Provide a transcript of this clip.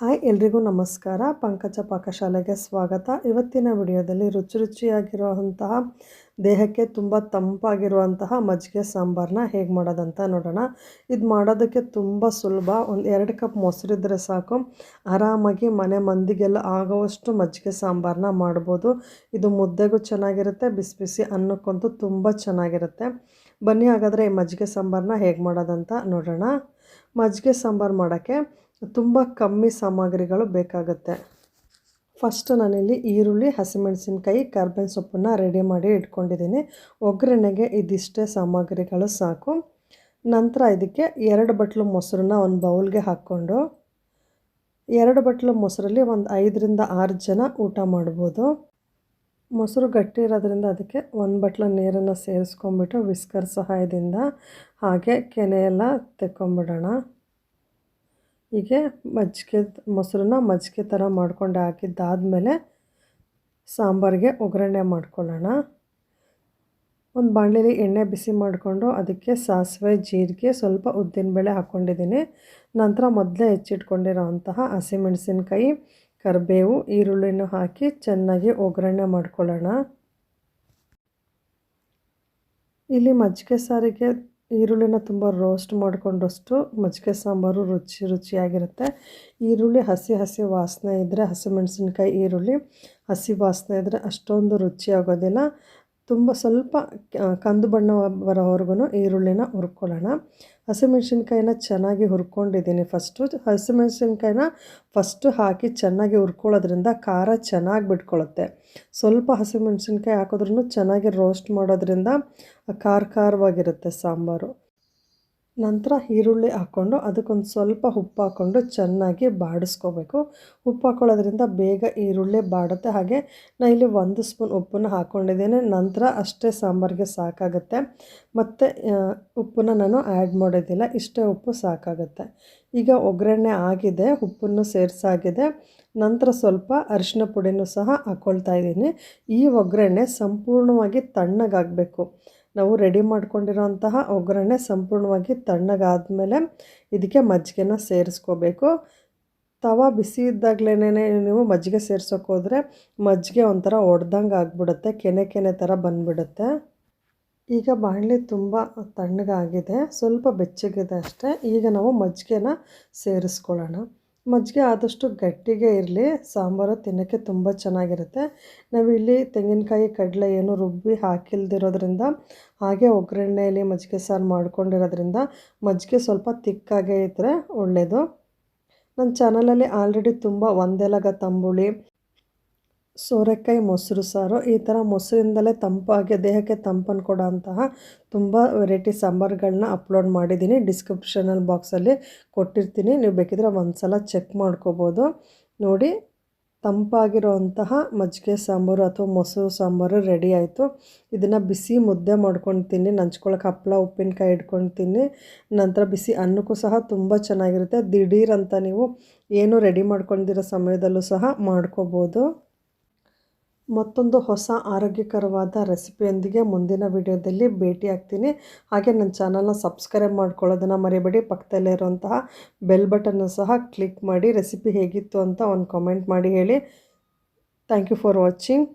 Hi ಎಲ್ರಿಗೂ ನಮಸ್ಕಾರ. ಪಂಕಜ ಪಾಕಶಾಲೆಗೆ ಸ್ವಾಗತ. ಇವತ್ತಿನ ವಿಡಿಯೋದಲ್ಲಿ ರುಚಿ ರುಚಿಯಾಗಿರುವಂತಹ ದೇಹಕ್ಕೆ ತುಂಬ ತಂಪಾಗಿರುವಂತಹ ಮಜ್ಜಿಗೆ ಸಾಂಬಾರನ್ನ ಹೇಗೆ ಮಾಡೋದಂತ ನೋಡೋಣ. ಇದು ಮಾಡೋದಕ್ಕೆ ತುಂಬ ಸುಲಭ. ಒಂದು ಎರಡು ಕಪ್ ಮೊಸರಿದ್ರೆ ಸಾಕು. ಆರಾಮಾಗಿ ಮನೆ ಮಂದಿಗೆಲ್ಲ ಆಗೋವಷ್ಟು ಮಜ್ಜಿಗೆ ಸಾಂಬಾರನ್ನ ಮಾಡ್ಬೋದು. ಇದು ಮುದ್ದೆಗೂ ಚೆನ್ನಾಗಿರುತ್ತೆ, ಬಿಸಿ ಬಿಸಿ ಅನ್ನಕ್ಕಂತೂ ತುಂಬ ಚೆನ್ನಾಗಿರುತ್ತೆ. ಬನ್ನಿ ಹಾಗಾದರೆ ಈ ಮಜ್ಜಿಗೆ ಸಾಂಬಾರನ್ನ ಹೇಗೆ ಮಾಡೋದಂತ ನೋಡೋಣ. ಮಜ್ಜಿಗೆ ಸಾಂಬಾರು ಮಾಡೋಕ್ಕೆ ತುಂಬ ಕಮ್ಮಿ ಸಾಮಗ್ರಿಗಳು ಬೇಕಾಗುತ್ತೆ. ಫಸ್ಟ್ ನಾನಿಲ್ಲಿ ಈರುಳ್ಳಿ, ಹಸಿಮೆಣಸಿನ್ಕಾಯಿ, ಕರ್ಬೇವಿನ ಸೊಪ್ಪನ್ನು ರೆಡಿ ಮಾಡಿ ಇಟ್ಕೊಂಡಿದ್ದೀನಿ. ಒಗ್ಗರಣೆಗೆ ಇದಿಷ್ಟೇ ಸಾಮಗ್ರಿಗಳು ಸಾಕು. ನಂತರ ಇದಕ್ಕೆ ಎರಡು ಬಟ್ಲು ಮೊಸರನ್ನ ಒಂದು ಬೌಲ್ಗೆ ಹಾಕ್ಕೊಂಡು, ಎರಡು ಬಟ್ಲು ಮೊಸರಲ್ಲಿ ಒಂದು ಐದರಿಂದ ಆರು ಜನ ಊಟ ಮಾಡ್ಬೋದು. ಮೊಸರು ಗಟ್ಟಿ ಇರೋದ್ರಿಂದ ಅದಕ್ಕೆ ಒಂದು ಬಟ್ಲು ನೀರನ್ನು ಸೇರಿಸ್ಕೊಂಬಿಟ್ಟು, ವಿಸ್ಕರ್ ಸಹಾಯದಿಂದ ಹಾಗೆ ಕೆನೆಯೆಲ್ಲ ತೆಕ್ಕೊಂಬಿಡೋಣ. ಹೀಗೆ ಮಜ್ಜಿಗೆ ಮೊಸರನ್ನ ಮಜ್ಜಿಗೆ ಥರ ಮಾಡ್ಕೊಂಡು ಹಾಕಿದ್ದಾದಮೇಲೆ ಸಾಂಬಾರಿಗೆ ಒಗ್ಗರಣೆ ಮಾಡ್ಕೊಳ್ಳೋಣ. ಒಂದು ಬಾಣಲೆಯಲ್ಲಿ ಎಣ್ಣೆ ಬಿಸಿ ಮಾಡಿಕೊಂಡು ಅದಕ್ಕೆ ಸಾಸಿವೆ, ಜೀರಿಗೆ ಸ್ವಲ್ಪ ಉದ್ದಿನಬೇಳೆ ಹಾಕ್ಕೊಂಡಿದ್ದೀನಿ. ನಂತರ ಮೊದಲೇ ಹೆಚ್ಚಿಟ್ಕೊಂಡಿರೋ ಅಂತಹ ಹಸಿಮೆಣಸಿನ್ಕಾಯಿ, ಕರಿಬೇವು, ಈರುಳ್ಳಿನೂ ಹಾಕಿ ಚೆನ್ನಾಗಿ ಒಗ್ಗರಣೆ ಮಾಡ್ಕೊಳ್ಳೋಣ. ಇಲ್ಲಿ ಮಜ್ಜಿಗೆ ಸಾರಿಗೆ ಈರುಳ್ಳಿನ ತುಂಬ ರೋಸ್ಟ್ ಮಾಡಿಕೊಂಡಷ್ಟು ಮಜ್ಜಿಗೆ ಸಾಂಬಾರು ರುಚಿ ರುಚಿಯಾಗಿರುತ್ತೆ. ಈರುಳ್ಳಿ ಹಸಿ ಹಸಿ ವಾಸನೆ ಇದ್ದರೆ ಹಸಿಮೆಣಸಿನ್ಕಾಯಿ ಈರುಳ್ಳಿ, ಹಸಿ ವಾಸನೆ ಇದ್ದರೆ ಅಷ್ಟೊಂದು ರುಚಿ ಆಗೋದಿಲ್ಲ. ತುಂಬ ಸ್ವಲ್ಪ ಕಂದು ಬಣ್ಣ ಬರೋವರೆಗೂ ಈರುಳ್ಳಿನ ಹುರ್ಕೊಳ್ಳೋಣ. ಹಸಿಮೆಣ್ಸಿನ್ಕಾಯಿನ ಚೆನ್ನಾಗಿ ಹುರ್ಕೊಂಡಿದ್ದೀನಿ. ಫಸ್ಟು ಹಸಿಮೆಣ್ಸಿನ್ಕಾಯಿನ ಫಸ್ಟು ಹಾಕಿ ಚೆನ್ನಾಗಿ ಹುರ್ಕೊಳ್ಳೋದ್ರಿಂದ ಖಾರ ಚೆನ್ನಾಗಿ ಬಿಟ್ಕೊಳ್ಳುತ್ತೆ ಸ್ವಲ್ಪ ಹಸಿಮೆಣ್ಸಿನ್ಕಾಯಿ ಹಾಕಿದ್ರೂ ಚೆನ್ನಾಗಿ ರೋಸ್ಟ್ ಮಾಡೋದ್ರಿಂದ ಖಾರ ಖಾರವಾಗಿರುತ್ತೆ ಸಾಂಬಾರು. ನಂತರ ಈರುಳ್ಳಿ ಹಾಕ್ಕೊಂಡು ಅದಕ್ಕೊಂದು ಸ್ವಲ್ಪ ಉಪ್ಪು ಹಾಕ್ಕೊಂಡು ಚೆನ್ನಾಗಿ ಬಾಡಿಸ್ಕೋಬೇಕು. ಉಪ್ಪು ಹಾಕ್ಕೊಳ್ಳೋದ್ರಿಂದ ಬೇಗ ಈರುಳ್ಳಿ ಬಾಡುತ್ತೆ. ಹಾಗೆ ನಾನು ಇಲ್ಲಿ ಒಂದು ಸ್ಪೂನ್ ಉಪ್ಪನ್ನು ಹಾಕ್ಕೊಂಡಿದ್ದೇನೆ ನಂತರ ಅಷ್ಟೇ ಸಾಂಬಾರಿಗೆ ಸಾಕಾಗುತ್ತೆ. ಮತ್ತು ಉಪ್ಪನ್ನು ನಾನು ಆ್ಯಡ್ ಮಾಡೋದಿಲ್ಲ ಇಷ್ಟೇ ಉಪ್ಪು ಸಾಕಾಗುತ್ತೆ. ಈಗ ಒಗ್ಗರಣೆ ಆಗಿದೆ. ಉಪ್ಪನ್ನು ಸೇರಿಸಾಗಿದೆ. ನಂತರ ಸ್ವಲ್ಪ ಅರಿಶಿನ ಪುಡಿನೂ ಸಹ ಹಾಕ್ಕೊಳ್ತಾ ಇದ್ದೀನಿ. ಈ ಒಗ್ಗರಣೆ ಸಂಪೂರ್ಣವಾಗಿ ತಣ್ಣಗಾಗಬೇಕು. ನಾವು ರೆಡಿ ಮಾಡ್ಕೊಂಡಿರೋಂತಹ ಒಗ್ಗರಣೆ ಸಂಪೂರ್ಣವಾಗಿ ತಣ್ಣಗಾದಮೇಲೆ ಇದಕ್ಕೆ ಮಜ್ಜಿಗೆನ ಸೇರಿಸ್ಕೋಬೇಕು. ತವ ಬಿಸಿ ಇದ್ದಾಗಲೇ ನೀವು ಮಜ್ಜಿಗೆ ಸೇರ್ಸೋಕೆ ಹೋದರೆ ಮಜ್ಜಿಗೆ ಒಂಥರ ಒಡ್ದಂಗೆ ಆಗಿಬಿಡುತ್ತೆ, ಕೆನೆ ಕೆನೆ ಥರ ಬಂದುಬಿಡುತ್ತೆ. ಈಗ ಬಾಣಲೆ ತುಂಬ ತಣ್ಣಗಾಗಿದೆ, ಸ್ವಲ್ಪ ಬೆಚ್ಚಗಿದೆ ಅಷ್ಟೇ. ಈಗ ನಾವು ಮಜ್ಜಿಗೆನ ಸೇರಿಸ್ಕೊಳ್ಳೋಣ. ಮಜ್ಜಿಗೆ ಆದಷ್ಟು ಗಟ್ಟಿಗೆ ಇರಲಿ, ಸಾಂಬಾರು ತಿನ್ನೋಕ್ಕೆ ತುಂಬ ಚೆನ್ನಾಗಿರುತ್ತೆ. ನಾವಿಲ್ಲಿ ತೆಂಗಿನಕಾಯಿ, ಕಡಲೆ ಏನು ರುಬ್ಬಿ ಹಾಕಿಲ್ದಿರೋದ್ರಿಂದ, ಹಾಗೆ ಒಗ್ಗರಣೆಯಲ್ಲಿ ಮಜ್ಜಿಗೆ ಸಾರು ಮಾಡ್ಕೊಂಡಿರೋದ್ರಿಂದ ಮಜ್ಜಿಗೆ ಸ್ವಲ್ಪ ತಿಕ್ಕಾಗೇ ಇದ್ದರೆ ಒಳ್ಳೆಯದು ನನ್ನ ಚಾನಲಲ್ಲಿ ಆಲ್ರೆಡಿ ತುಂಬ ಒಂದೆಲಗ ತಂಬುಳಿ ಸೋರೆಕಾಯಿ ಮೊಸರು ಸಾರು, ಈ ಥರ ಮೊಸರಿಂದಲೇ ತಂಪಾಗಿ, ದೇಹಕ್ಕೆ ತಂಪನ್ನು ಕೊಡೋ ಅಂತಹ ತುಂಬ ವೆರೈಟಿ ಸಾಂಬಾರುಗಳನ್ನ ಅಪ್ಲೋಡ್ ಮಾಡಿದ್ದೀನಿ. ಡಿಸ್ಕ್ರಿಪ್ಷನಲ್ ಬಾಕ್ಸಲ್ಲಿ ಕೊಟ್ಟಿರ್ತೀನಿ. ನೀವು ಬೇಕಿದ್ರೆ ಒಂದು ಸಲ ಚೆಕ್ ಮಾಡ್ಕೋಬೋದು. ನೋಡಿ ತಂಪಾಗಿರುವಂತಹ ಮಜ್ಜಿಗೆ ಸಾಂಬಾರು ಅಥವಾ ಮೊಸರು ಸಾಂಬಾರು ರೆಡಿ ಆಯಿತು. ಇದನ್ನು ಬಿಸಿ ಮುದ್ದೆ ಮಾಡ್ಕೊಂಡು ತಿನ್ನಿ ನಂಚ್ಕೊಳಕ್ಕೆ ಹಪ್ಪಳ ಉಪ್ಪಿನಕಾಯಿ ಇಟ್ಕೊಂಡು ತಿನ್ನಿ ನಂತರ ಬಿಸಿ ಅನ್ನಕ್ಕೂ ಸಹ ತುಂಬ ಚೆನ್ನಾಗಿರುತ್ತೆ. ದಿಢೀರಂತ ನೀವು ಏನು ರೆಡಿ ಮಾಡ್ಕೊಂಡಿರೋ ಸಮಯದಲ್ಲೂ ಸಹ ಮಾಡ್ಕೋಬೋದು. ಮತ್ತೊಂದು ಹೊಸ ಆರೋಗ್ಯಕರವಾದ ರೆಸಿಪಿಯೊಂದಿಗೆ ಮುಂದಿನ ವಿಡಿಯೋದಲ್ಲಿ ಭೇಟಿ ಆಗ್ತೀನಿ ಹಾಗೆ ನನ್ನ ಚಾನಲ್ನ ಸಬ್ಸ್ಕ್ರೈಬ್ ಮಾಡ್ಕೊಳ್ಳೋದನ್ನು ಮರಿಬೇಡಿ. ಪಕ್ಕದಲ್ಲಿರುವಂತಹ ಬೆಲ್ ಬಟನ್ನು ಸಹ ಕ್ಲಿಕ್ ಮಾಡಿ ರೆಸಿಪಿ ಹೇಗಿತ್ತು ಅಂತ ಒಂದು ಕಾಮೆಂಟ್ ಮಾಡಿ ಹೇಳಿ. Thank you for watching.